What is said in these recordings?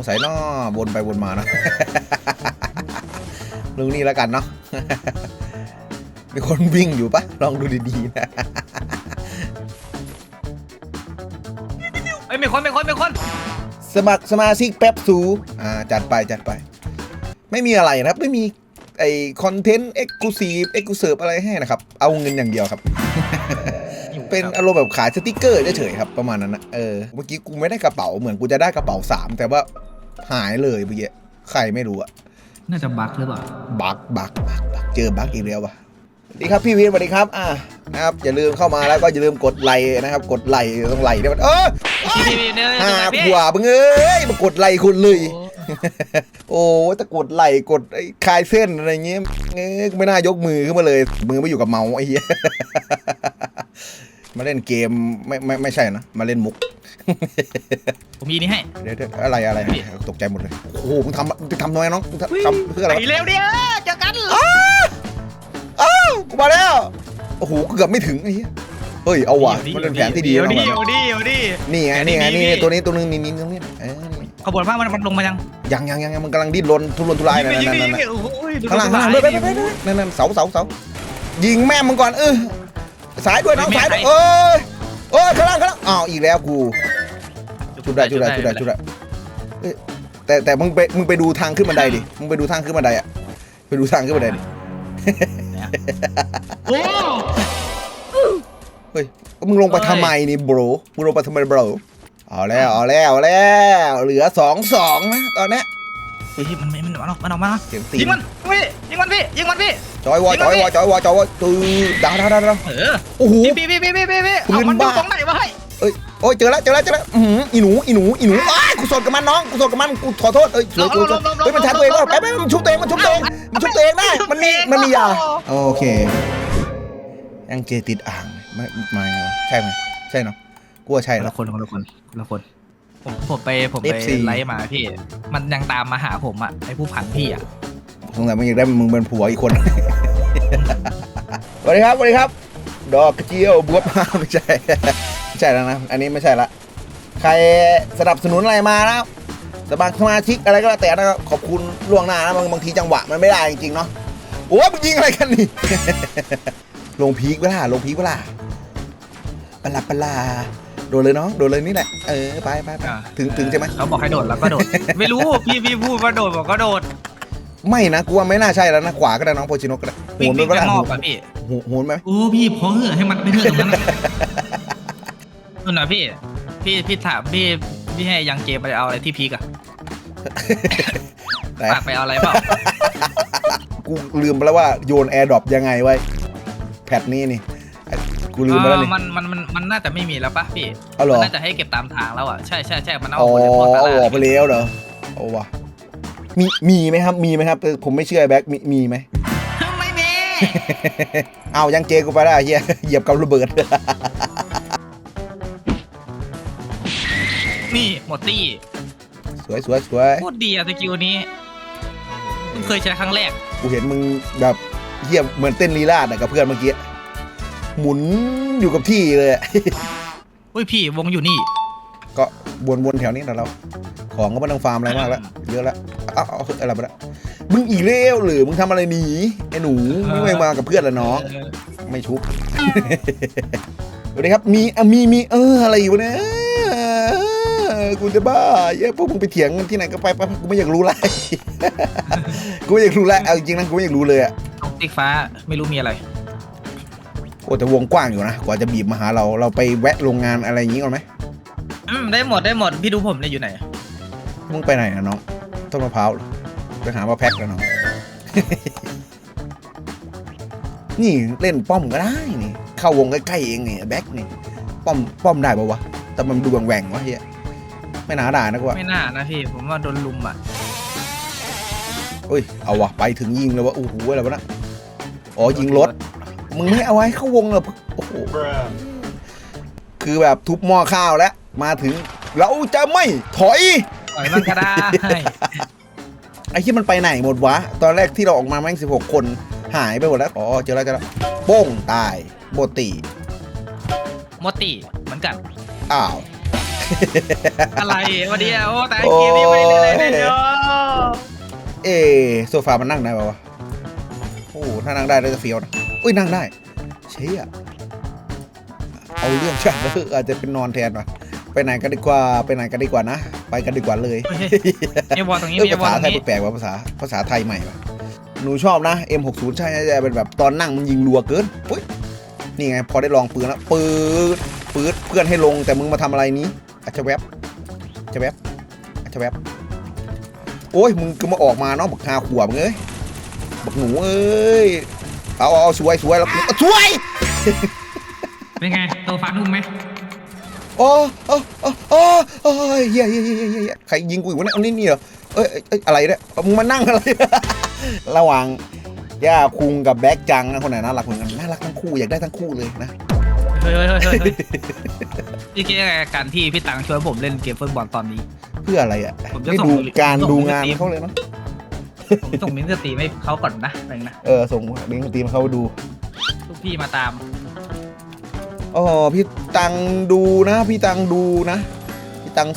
งสัยน้อวนไปวนมานะลุงนี่แล้วกันเนาะมีคนวิ่งอยู่ปะลองดูดีๆนะเอ้ยมีคนมีคนมีคนสมัครสมาชิกแป๊บสูอ่าจัดไปจัดไป ไม่มีอะไรนะครับ ไม่มีไอคอนเทนต์เอ็กซ์คลูซีฟเอ็กซ์คลูเซิร์ฟอะไรให้นะครับ เอาเงินอย่างเดียวครับ เป็นอารมณ์แบบขายสติกเกอร์เฉยๆครับประมาณนั้นนะเออเมื่อกี้กูไม่ได้กระเป๋าเหมือนกูจะได้กระเป๋าสามแต่ว่า หายเลยเมื่อกี้ใครไม่รู้อะน่าจะบั๊กหรือเปล่าบักบักบักบักเจอบักอีกแล้ววะสวัสดีครับพี่วินสวัสดีครับอ่านะครับอย่าลืมเข้ามาแล้วก็อย่าลืมกดไลค์นะครับ กดไลค์ต้องไลค์ด้วยมันเออพี่พี่พี่เนี่ยหาพี่ผัวมึงเอ้ยมากดไลค์คุณเลย โอ้แต่กดไหลกดไอ้คลายเส้นอะไรเงี้ยเอ้ยไม่น่ายกมือขึ้นมาเลย มือไม่อยู่กับเมาส์ไอ้เหี้ย มาเล่นเกมไม่ไม่ไม่ใช่นะ มาเล่นมุก ผมยีนี่ให้ เดี๋ยวเดี๋ยวอะไรอะไรตกใจหมดเลย โอ้โหมึงทำมึงทำน้อยน้องมึงทำทำเพื่ออะไรไปวะเร็วเดียวเจอกันอ้าวกูมาแล้ว โอ้โหเกือบไม่ถึงไอ้เหี้ยเฮ้ยเอาว่ะมันเป็นแผนที่ดีเดี๋ยวนะดิเดี๋ยวดิเดี๋ยวดิ นี่ไงนี่ไงนี่ตัวนี้ตัวนึงนี่นี่ตรงนี้เออนี่ขบวนผ้ามันมันลงมายังยังยังยังยังมันกำลังดิ้นรนทุรนทุรายนั่นยิงนั่นดินั่ยินงดิโอ้ยดูข้างหลังดูข้างหลังดูด้วยไปไปไปนั่นนั่นเสาเสาเสายิงแม่มึงก่อนเออ สายด้วยน้องสายด้วยเออเออข้างล่างข้างล่างอ้าวอีกแล้วกูชุดได้ชุดได้ชุดได้ชุดได้เอ้ยแต่แต่มึงไปมึงไปดูทางขึ้นบันไดดิมึงไปดูทางขึ้นบันไดอะไปดูทางขึ้นบันไดดิโอ้เฮ้ยมึงลงไปทำไมนี่โบรมึงลงไปทำไมโบรเอาแล้วเอาแล้วเอาแล้วเหลือสองสองนะตอนเนี้ย เฮ้ยมันมันมันออกมันออกมาเสียงตียิงมันพี่ยิงมันพี่ยิงมันพี่จอยวอจอยวอจอยวอจอยวอตื้อดาวดาวดาวดาวเออโอ้โหพี่พี่พี่พี่พี่พี่ปืนเอามันอยู่บ้าตรงไหนวะให้เอ้ยโอ้ยเจอแล้วเจอแล้วเจอแล้วอื้อหืออีหนูอีหนูอีหนูอ้ายกูสดกับมันน้องกูสดกับมันกูขอโทษเอ้ยสวยสวยสวยเฮ้ยมันชัดตัวเองว่าไปไปมันชุบตัวเองมันชุบตัวเองมันชุบตัวเองได้มันมีมันมียาโอเคยังเจติดอ่างไม่ไม่ใช่ไหมใช่เนาะกูว่าใช่คนแล้ละวคนคนละคนคนละคน ผมผมไปผมไป FC ไลฟ์มาพี่ มันยังตามมาหาผมอะไอ้ผู้พันพี่อะสงสัยมึงอยากได้มึงเป็นผัวอีกคน สวัสดีครับสวัสดีครับ ดอกกระเจียวบวบ ไม่ใช่ ไม่ใช่แล้วนะ อันนี้ไม่ใช่ละ ใครสนับสนุนอะไรมานะสมัครสมาชิกอะไรก็แล้วแต่นะครับขอบคุณล่วงหน้านะบางบางทีจังหวะมันไม่ได้จริงๆเนาะโอ้ยมึงยิงอะไรกันนี่ ลงพีกเวลาลงพีกเวลาปะลาปะลา โดนเลยน้องโดนเลยนี่แหละเออไปไปไปถึงถึงใช่ไหมเขาบอกให้โดดแล้วก็โดด ไม่รู้พี่พี่พูดว่าโดดบอกก็โดดไม่นะกูว่าไม่น่าใช่แล้วนะขวาก็ได้น้องโปรชิโนก็ได้โหวิ่งนไปวิ่งก็ไปได้มอบอะพี่โหโหนไหมโอ้พี่พอเหอะให้มันไปเถอะตรงนั้นน่ะนู่นน่ะพี่ พี่พี่ถามพี่พี่ให้ยังเกมไปเอาอะไรที่พีกอะไหนฝากไปเอาอะไรเปล่ากูลืมไปแล้วว่าโยนแอร์ดรอปยังไงไว้แพทนี้นี่ กูลืมไปแล้วนี่เออมันมันมันมันน่าจะไม่มีแล้วปะพี่เอาเหรอ มันน่าจะให้เก็บตามทางแล้วอะใช่ใช่ใช่มันเอาอ๋อหมดเลยพวกตเอาลาดออกไปแล้วเหรอเอาวะมีมีไหมครับ มีไหมครับเออผมไม่เชื่อแบ็คมีมีไหม ไม่มี เอายังเจกูไปได้เฮียเหยียบกับระเบิด นี่หมดตี้สวยสวยสวย โคตรดีอะสกิลนี้เพิ่งเคยใช้ครั้งแรก กูเห็นมึงแบบเฮียเหมือนเต้นลีลาดอะกับเพื่อนเมื่อกี้ หมุนอยู่กับที่เลยอะอุ้ยพี่วงอยู่นี่ ก็วนๆแถวนี้นะเรา ของก็ไม่ต้องฟาร์มอะไรมากแล้ว เยอะแล้วเอาเอาเอาอะไรไปละมึงอีกเร็วหรือมึงทำอะไรหนีไอ้หนูมึงไม่มากับเพื่อนละน้องเออไม่ชุบสวัสดีครับมีอะมีมีเอออะไรอยู่เนี่ยเออกูจะบ้าเย้ยพวกมึงไปเถียงกันที่ไหนก็ไปไปกูไม่อยากรู้ละกูไม่อยากรู้ละเอาจริงๆนะกูไม่อยากรู้เลยอะตรงติ๊กฟ้าไม่รู้มีอะไรโอ้แต่วงกว้างอยู่นะ กว่าจะบีบมาหาเรา เราไปแวะโรงงานอะไรอย่างงี้ก่อนไหมอืมได้หมดได้หมด พี่ดูผมเนี่ยอยู่ไหน มึงไปไหนนะน้อง ต้นมะพร้าวเหรอไปหามาแพ็คแล้วน้อง นี่เล่นป้อมก็ได้นี่ เข้าวงใกล้ๆเองนี่แบ็คนี่ ป้อมป้อมได้ปะวะ แต่มันดูแหว่งๆวะเฮียไม่น่าด่านะกูว่า ไม่น่านะพี่ ผมว่าโดนลุมอะเอ้ย เอาวะไปถึงยิงเลยวะโอ้โหอะไรวะนะ อ๋อยิงรถ มึงไม่เอาไว้เข้าวงเหรอโอ้โหคือแบบทุบหม้อข้าวแล้วมาถึงเราจะไม่ถอยปล่อยมันก็ได้ไอ้ที่มันไปไหนหมดวะ ตอนแรกที่เราออกมาแม่งสิบหกคนหายไปหมดแล้ว อ๋อ เจอแล้วเจอแล้วโป้งตายโบตีโมติเหมือนกัน อ้าว อะไรวันนี้โอ้แต่เกมนี้ไม่ได้เลยเนาะเอโซฟามันนั่งได้ป่าวะ โอ้ ถ้านั่งได้น่าจะเฟี้ยวนะ อุ้ยนั่งได้เชี่ยเอาเรื่องชัดเลยอาจจะเป็นนอนแทนว่ะไปไหนกันดีกว่าไปไหนกันดีกว่านะ ไปกันดีกว่าเลยมีบอลตรงนี้เออมีบอภาลษาตไทรยงนี้แปลกๆว่าภาษาภาษาไทยใหม่ว่ะหนูชอบนะ M60 ใช่ใช่ใช่เป็นแบบตอนนั่งมันยิงรัวเกินปุ๊ยนี่ไงพอได้ลองปืนแล้วปืดปืดเพื่อนให้ลงแต่มึงมาทำอะไรนี้อาจจะแวบอาจจะแวบอาจจะแวบโอ้ยมึงก็มาออกมาเนาะบักฮาขวบมึงเอ้ยบักหนูเอ้ยเอา เอาเอาสวยสวยแล้วกูเอาสวย เป็นไงโซฟานุ่มไหมโอ้โอ้โอ้โอ้โอ้ยเฮียเฮียเฮียเฮียใครยิงกูอยู่วะเนี่ยเอานี่นี่เหรอเอ้ยเอ้ยเอ้ยอะไรเนี่ยเอามึงมานั่งอะไร ระหว่างย่าคุงกับแบ็กจังนะคนไหนน่ารักเหมือนกันน่ารักทั้งคู่อยากได้ทั้งคู่เลยนะ เฮ้ยเฮ้ยเฮ้ยเฮ้ยพี่คิดยังไงกับการที่พี่ตังชวนผมเล่นเกมฟุตบอลตอนนี้ เพื่ออะไรอะผมจะไม่ส่งดูการส่งดูลิงก์งานสตรีมเขาเลยเนาะ ผมส่งลิงก์สตรีมให้เขาก่อนนะอะไรนะเออส่งลิงก์สตรีมเขาดูลูกพี่มาตาม อ๋อพี่ตังดูนะ พี่ตังดูนะ พี่ตัง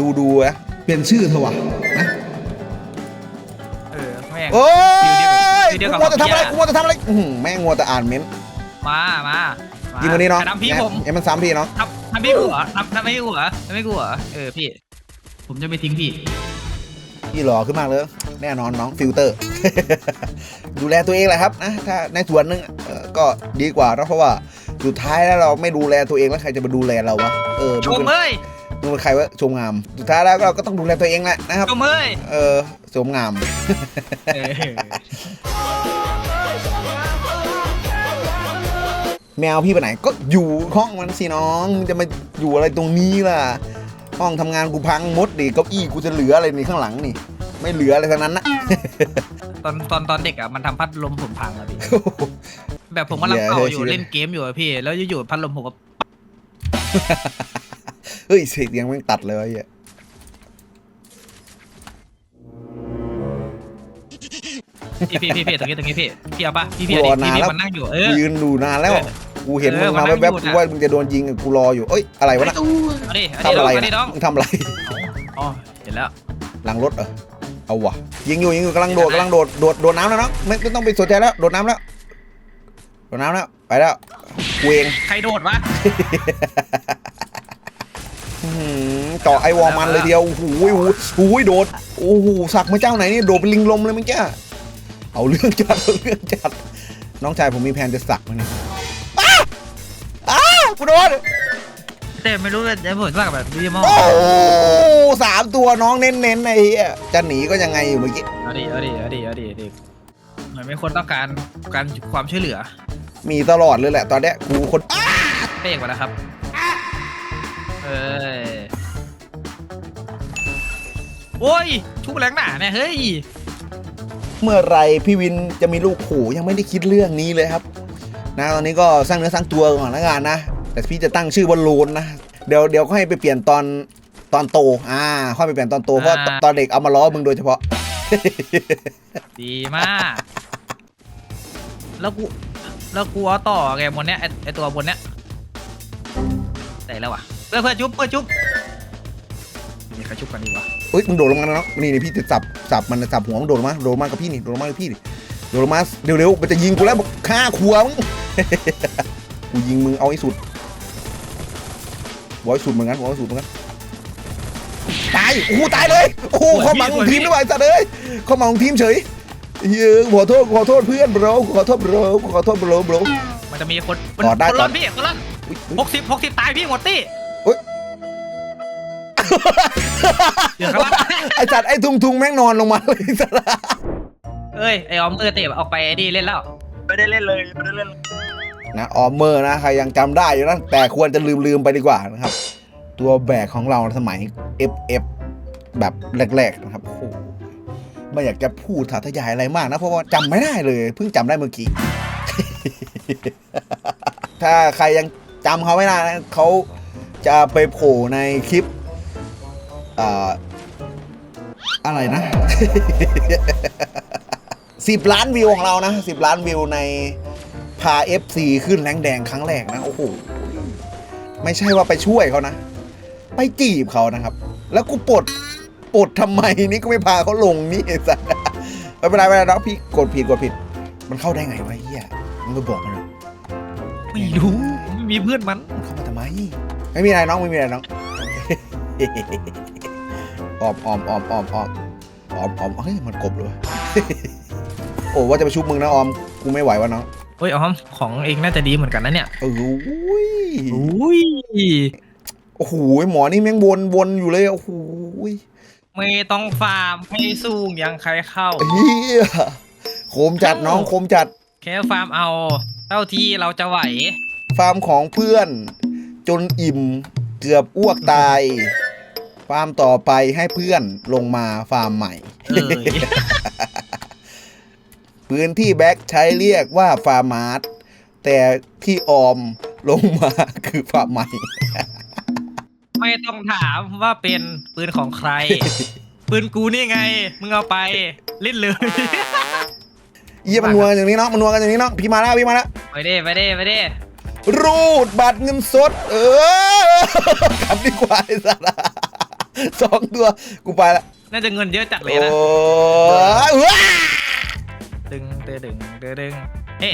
ดูดูนะเปลี่ยนชื่อเถอะวะนะเออแม่ง โอ้ยวิดีโอกูกับมัวแต่ทำอะไรเกียร์กูมัวแต่ทำอะไรอื้อหือแม่งมัวแต่อ่านเม้นต์มามามายิงวันนี้เนาะใครทำพี่ผมเอ้ยมันซ้ำพี่เนาะทำทำพี่กูเหรอทำทำไม่กูเหรอทำไม่กูเหรอเออพี่ ผมจะไม่ทิ้งพี่ พี่หล่อขึ้นมากเลย แน่นอนน้องฟิลเตอร์ ดูแลตัวเองแหละครับนะถ้าในส่วนหนึงเอ่อก็ดีกว่าเนอะเพราะว่าสุดท้ายแล้วเราไม่ดูแลตัวเองแล้วใครจะมาดูแลเราวะเออชมึงมเป็นเอ้ยมึงเป็นใครวะชมงามสุดท้ายแล้วเราก็ต้องดูแลตัวเองแหละนะครับชมเอ้ยเออชมงามเออแมวพี่ไปไหนก็อยู่ห้องมันสิน้องมึงจะมาอยู่อะไรตรงนี้ล่ะ ห้องทำงานกูพังหมดดิเก้าอี้กูจะเหลืออะไรนี่ข้างหลังนี่ ไม่เหลืออะไรทั้งนั้นนะตอนตอนตอนเด็กอะมันทำพัดลมผมพังอะพี่แบบผมกำลังเป่าอยู่เล่นเกมอยู่อะพี่ แล้วอยู่ๆพัดลมผมก็เฮ้ยเสียงแม่งตัดเลยไอ้เหี้ยพี่พี่พี่พี่ตรงนี้ตรงนี้พี่พี่เอาปะพี่พี่กูเอารดิอนานพี่แล้วพี่มันนั่งอยู่เอกูอยืนดูนานแล้วเออกูเห็นเอมึองมามันนั่งแวบอยู่ๆกูน่ะว่ามึงจะโดนยิงกูรออยู่เอ้ยอะไรวะน่ะเอาดิเอาดิทำอะไรเอาดิน้นะองมึงทำอะไรอ๋อเห็นแล้วหลังรถเหรอ เอาวะยิงอยู่ยิงอยู่กำลังโดดกำลังโดดโดดโดดน้ำแล้วเนาะไม่ไม่ต้องไปสนใจแล้วโดดน้ำแล้วโดดน้ำแล้วไปแล้วกูเองใครโดดวะอื้อหือเจาะไอวอลมันเลยเดียวโอ้โหโอ้โหโอ้โหโดดโอ้โหสักมาเจ้าไหนนี่โดดเป็นลิงลมเลยเมื่อกี้เอาเรื่องจัดเอาเรื่องจัดน้องชายผมมีแผนจะสักมันนี่อ้าอ้ากูโดน แต่ไม่รู้เลยจะผมสักแบบดิจิมอลโอ้สามตัวน้องเน้นๆไอ้เหี้ยจะหนีก็ยังไงอยู่เมื่อกี้ เอาดิเอาดิเอาดิเอาดิเอาดิเหมือนไม่คนต้องการการความช่วยเหลือมีตลอดเลยแหละตอนเนี้ยกูคนเป๊กมาแล้วครับ เอ้ยโอ้ยชุบแรงหนาเนี่ยเฮ้ยเมื่อไหรพี่วินจะมีลูกโหยังไม่ได้คิดเรื่องนี้เลยครับ นะตอนนี้ก็สร้างเนื้อสร้างตัวก่อนละกันนะ แต่พี่จะตั้งชื่อว่าโลนนะ เดี๋ยวเดี๋ยวก็ให้ไปเปลี่ยนตอนตอนโต อ่าค่อยไปเปลี่ยนตอนโต เพราะตอนเด็กเอามาล้อมึงโดยเฉพาะ ดีมาก แล้วกูแล้วกูเอาต่อไงบนเนี้ยไอไอตัวบนเนี้ยแต่แล้ววะเพื่อนเพื่อนจุ๊บเพื่อนจุ๊บมีใครจุ๊บกันดีวะเฮ้ยมึงโดดลงมาแล้วเนาะนี่นี่พี่จะจับจับมันจับหัวมึงโดดลงมาโดดลงมากับพี่นี่โดดลงมากับพี่นี่โดดลงมาเร็วๆมันจะยิงกูแล้วบอกฆ่าขัวมึงกูยิงมึงเอาให้สุด บอยสุดเหมือนกันบอยสุดเหมือนกันตายโอ้โหตายเลยโอ้โหเข้ามาของทีมด้วยไอ้สัตว์เอ้ยเข้ามาของทีมเฉยเฮ้ยขอโทษขอโทษเพื่อน bro ขอโทษ bro ขอโทษ bro bro มันจะมีคนกอดได้คนกอร้ดนพี่คนร้นอุ๊ยหกสิบหกสิบตายพี่หมดตี้อุ๊ยเดี๋ยวครับไอ้สัตว์ไอ้ทุงทุงแม่งนอนลงมาเลยไอ้สัตว์เอ้ยไอออมเออเตะออกไปไอ้นี่เล่นแล้วไม่ได้เล่นเลยไม่ได้เล่น นะออมเมอร์นะใครยังจำได้อยู่นะแต่ควรจะลืมลืมๆไปดีกว่านะครับ ตัวแบกของเราสมัย FF แบบแรกๆนะครับโอ้ไม่อยากจะพูดถาทยายอะไรมากนะ เพราะว่าจำไม่ได้เลย เพิ่งจำได้เมื่อกี้ ถ้าใครยังจำเขาไม่ได้นะเขาจะไปโผล่ในคลิปอ่าอะไรนะสิบล้านวิวของเรานะสิบล้านวิวใน พา FC ขึ้นแรงแดงครั้งแรกนะโอ้โหไม่ใช่ว่าไปช่วยเขานะ ไปไปจีบเขานะครับ แล้วกูปลดปลดทำไมนี่ก็ไม่พาเขาลงนี่ไอ้สัสไม่เป็นไรไม่เป็นไรน้องพี่กดผิดกดผิด มันเข้าได้ไงวะไอ้เฮียมึงไปบอกมันเลยไม่รู้ไม่มีเพื่อนมันมันเข้ามาทำไม ไม่มีอะไรน้องไม่มีอะไรน้องออมออมออมออมออมออมออมเฮ้ยมันกบเลยวะโอ้ว่าจะไปชุบมึงนะออมกูไม่ไหววะน้อง เฮ้ยอ๋อมของเองน่าจะดีเหมือนกันนะเนี่ยเอออุ้ยอุ้ยโอ้โหหมอนี่แม่งวนวนอยู่เลยโอ้โหไม่ต้องฟาร์มให้สูงอย่างใครเข้าเฮียโคมจัดน้องโคมจัด แค่ฟาร์มเอาเท่าที่เราจะไหว ฟาร์มของเพื่อน จนอิ่มเกือบอ้วกตาย ฟาร์มต่อไปให้เพื่อนลงมาฟาร์มใหม่เอ้ย พื้นที่แบ็คใช้เรียกว่าฟาร์มาร์ทแต่ที่ออมลงมาคือฟาร์มใหม่ ไม่ต้องถามว่าเป็นปืนของใคร ปืนกูนี่ไง มึงเอาไปเล่นเลยเยี่ยมันนัวกันอย่างนี้เนาะมันนัวกันอย่างนี้เนาะพี่มาแล้วพี่มาแล้วไปเด้ไปเด้ไปเด้รูดบัตรเงินสด เออกลับดีกว่าไอ้สัตว์สองตัวกูไปละน่าจะเงินเยอะจัดเลยโอ้นะยว้า ดึงเดดึงเดดึงเฮ้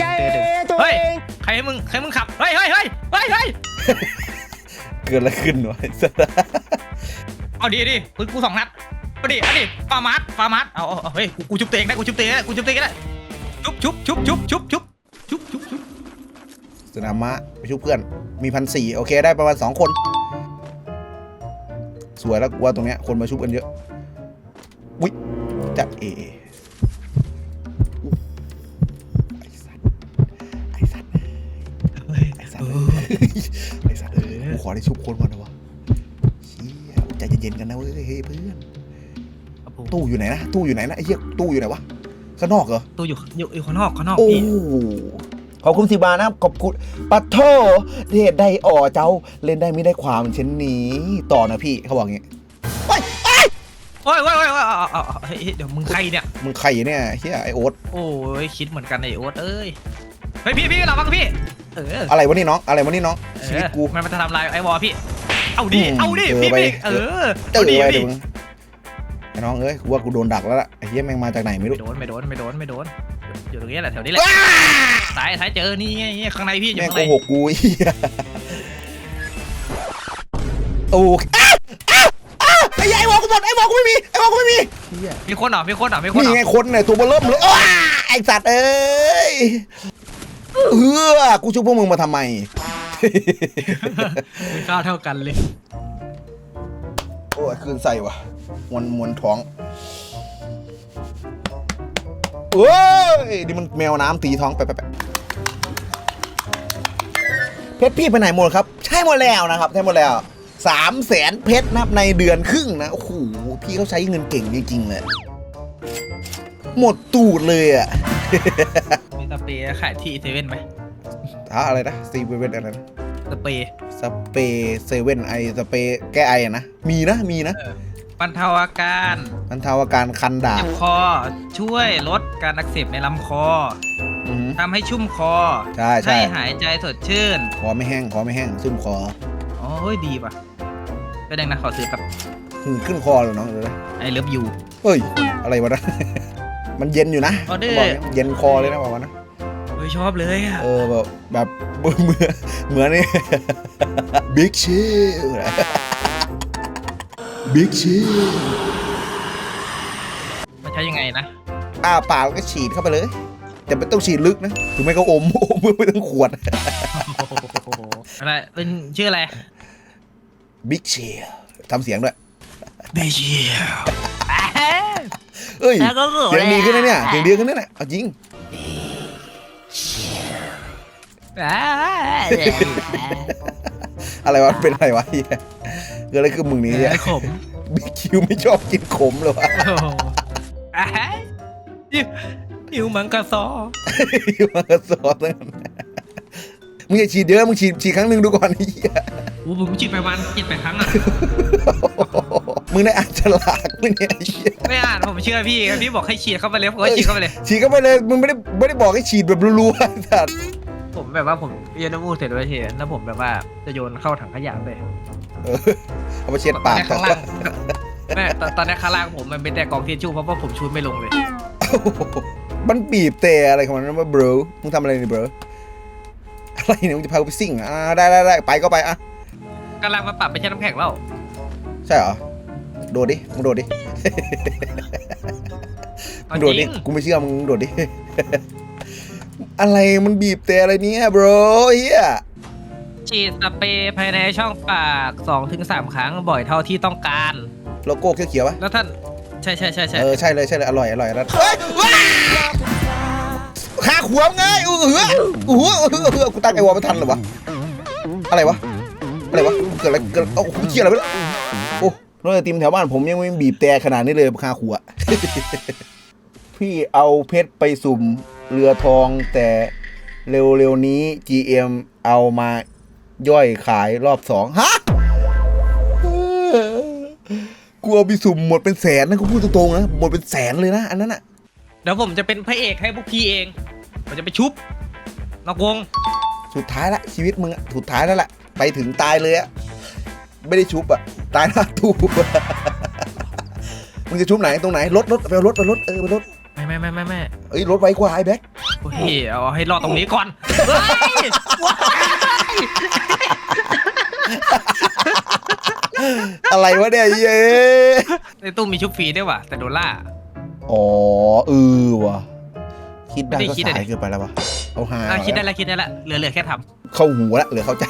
ดึงเดดึงเฮ้ยใครให้มึงใครมึงขับเฮ้ยเฮ้ยเฮ้ยเฮ้ยเฮ้ยเกิดอะไรขึ้นวะไอ้สัตว์เอาดิดิปืนกูสองนัดเอาดิเอาดิฟาร์มาร์ทฟาร์มาร์ทเอาเอาเอาเฮ้ยกูกูชุบเตงได้กูชุบเตงได้กูชุบเตงได้ชุบชุบชุบชุบชุบชุบชุบชุบชุบสนามม้าไปชุบเพื่อน มีพันสี่โอเคได้ประมาณสองคน สวยแล้วกูว่าตรงเนี้ยคนมาชุบกันเยอะวิจัดเออู้ ไอ้สัตว์เออกูขอได้ชุบคนก่อนนะวะเชี่ยใจเย็นๆกันนะเว้ยเฮ้ยเพื่อนตู้อยู่ไหนนะตู้อยู่ไหนนะไอ้เหี้ยตู้อยู่ไหนวะข้างนอกเหรอตู้อยู่อยู่อยู่ข้างนอกข้างนอกโอ้พี่ขอบคุณสิบานะครับขอบคุณปัทโทเดชได้อ่อเจ้าเล่นได้ไม่ได้ความเช่นนี้ ต่อนะพี่เขาบอกอย่างงี้เฮ้ยเอ้ยโอ้ยโอ้ยโอ้ยโอ้ยเอาเอาเอาเฮ้ยเดี๋ยวมึงใครเนี่ยมึงใครเนี่ยเฮียไอโอ๊ตโอ้ยคิดเหมือนกันไอโอ๊ตเอ้ยเฮ้ยพี่พี่ระวังพี่ เอออะไรวะนี่น้อง อะไรวะนี่น้อง ชีวิตกูเออมันมาทำลายไอวอลพี่ เอาดิ อืมเอาดิเจอพี่ไป พี่เออเจอเอาดิไว้เอาดิเดี๋ยวมึงไอ้น้องเอ้ยกูว่ากูโดนดักแล้วล่ะไอ้เฮียแม่งมาจากไหนไม่รู้ ไม่โดนไม่โดนไม่โดนไม่โดน อยู่ตรงนี้แหละแถวนี้แหละว้าสายสายเจอ นี่ไงนี่ข้างในพี่อยู่แม่งข้างโกในหกกูเฮียโอ้อ้าวอ้าวอ้าวไอ้เหี้ยไอ้บอกกูหมดไอ้บอกกูไม่มีไอ้บอกกูไม่มีเฮียมีคนเหรอมีคนเหรอมีคนเหรนี่อไงคนเนี่ยตัวเบอร์เริ่มเลยอ้าไอสัตว์เอ้ย เออกูชุบพวกมึงมาทำไมมีค่าเท่ากันเลย โอ้ยคืนใส่วะมวนมวนท้องเอ้ยนี่มันแมวน้ำตีท้องไปไปไปเพชรพี่ไปไหนหมดครับ ใช่หมดแล้วนะครับใช่หมดแล้วสามแสนเพชรนะครับในเดือนครึ่งนะ โอ้โห พี่เขาใช้เงินเก่งจริงๆเลย หมดตูดเลยอะมี สเปรย์ขายที่เซเว่นไหมอะอะไรนะซีเว่นอะไรนะสเปรย์สเปรย์เซเว่นไอสเปรย์แก้ไออะนะ มีนะมีนะบรรเทาอาการมันเทาอาการคันดาบเจ็บคอช่วยลดการอักเสบในลำคออือหือ ทำให้ชุ่มคอใช่ใช่ให้หายใจสดชื่นคอไม่แห้งคอไม่แห้งซุ่มคออ๋อเฮ้ยดีป่ะก็ดังนะขอซื้อแบบหืมขึ้นคอเลยน้องเลยนะไอเลิฟยูเฮ้ย อะไรวะนะ มันเย็นอยู่นะออเดอร์ บอกเนี่ยเย็นคอเลยนะบอกว่านะ เฮ้ยชอบเลยอะเออแบบแบบเหมือนเหมือนนี่บิ๊กชิลบิ๊กชิลมันใช้ยังไงนะอ้าปากแล้วก็ฉีดเข้าไปเลย แต่ไม่ต้องฉีดลึกนะถึงไม่ก็อมอมไม่ต้องขวดอะไรเป็นชื่ออะไรบิ๊กชิลทำเสียงด้วยเบจิลเอ้ยแล้วก็โกรธเสียงดีขึ้นนะเนี่ยเสียงดีขึ้นนะเนี่ยเอาจริง อะไรวะเป็นอะไรวะเฮียเกิดอะไรขึ้นมึงนี้เนี่ยขมบิ๊กคิวไม่ชอบกินขมเลยวะโอ้โหอะนิวนิวมังกรซออยู่มากระสอบนั่นมึงอย่าฉีดเยอะมึงฉีดฉีดครั้งหนึ่งดูก่อนเฮียโอ้ผมฉีดไปวันฉีดไปครั้งอะมึงได้อ่านฉลากมึงเนี่ยไอ้เหี้ยไม่อ่านผมเชื่อพี่ครับพี่บอกให้ฉีดเข้าไปเลยผมก็ฉีดเข้าไปเลย ฉีดเข้าไปเลยมึงไม่ได้ไม่ได้บอกให้ฉีดแบบรัวๆสัตว์ ผมแบบว่าผมเรียนน้ำมูกเสร็จแล้วเฉยแล้วผมแบบว่าจะโยนเข้าถังขยะเลยเออเอามาเช็ดปากตอนนี้ข้างล่างแม่ตอนตอนนี้ข้างล่างผมมันเป็นแต่กองทิชชู่เพราะว่าผมชูดไม่ลงเลยมันบีบแต่อะไรของมันนะว่า bro มึงทำอะไรนี่ bro อะไรเนี่ยมึงจะพากูไปซิ่งอะอ่าได้ได้ได้ไปก็ไปอะ กำลังมาปรับไปใช้น้ำแข็งแล้วใช่เหรอ โดดดิ มึงโดดดิมึเอางโดดจดิ ริงกูไม่เชื่อมึงโดดดิ อะไรมันบีบแต่อะไรเนี่ย bro เฮียฉีดสเปรย์ภายในช่องปาก2อถึงสครั้งบ่อยเท่าที่ต้องการ โลโก้เขียวๆปะแล้วท่าน ใช่ใช่ใช่ใช่เออใช่เลยใช่เลยอร่อยอร่อยแล้วเฮ้ยว้าขาขวมไงอือหืออือหืออือหือกูตั้งไอ้วอลไม่ทันเหรอวะอะไรวะอะไรวะเกิดอะไรเกิดโอ้โหเชี่ยอะไรวะเนี่ยโอ้รถไอติมแถวบ้านผมยังไม่บีบแต่ขนาดนี้เลยคาขัว พี่เอาเพชรไปสุ่ม เรือทองแต่เร็วๆนี้ GM เอามาย่อยขายรอบสองฮะกูเอาไปสุ่มหมดเป็นแสนนะกูพูดตรงๆนะหมดเป็นแสนเลยนะอันนั้นอะเดี๋ยวผมจะเป็นพระเอกให้พวกพี่เอง ผมจะไปชุบนอกวง สุดท้ายละชีวิตมึงอะสุดท้ายแล้วแหละไปถึงตายเลยอะไม่ได้ชุบอะตายหน้าตู้ มึงจะชุบไหนตรงไหนรถรถไปเอารถไปเอารถเออไปเอารถ ไม่ไม่ไม่ไม่ไม่เอ้ยรถไวกว่าไอ้แบ็คโอ้ยเอาให้รอดตรงนี้ก่อนเฮ้ยว้ายอะไรวะเนี่ยเย้ในตู้มีชุบฟรีด้วยว่ะแต่โดนล่า อ๋อเออว่ะคิดได้ไม่ได้ก็คิดอะสายดิเกินไปแล้ววะเอาหาอะคิดได้แล้วคิดได้แล้วเหลือเหลือแค่ทำเข้าหูละเหลือเข้าใจ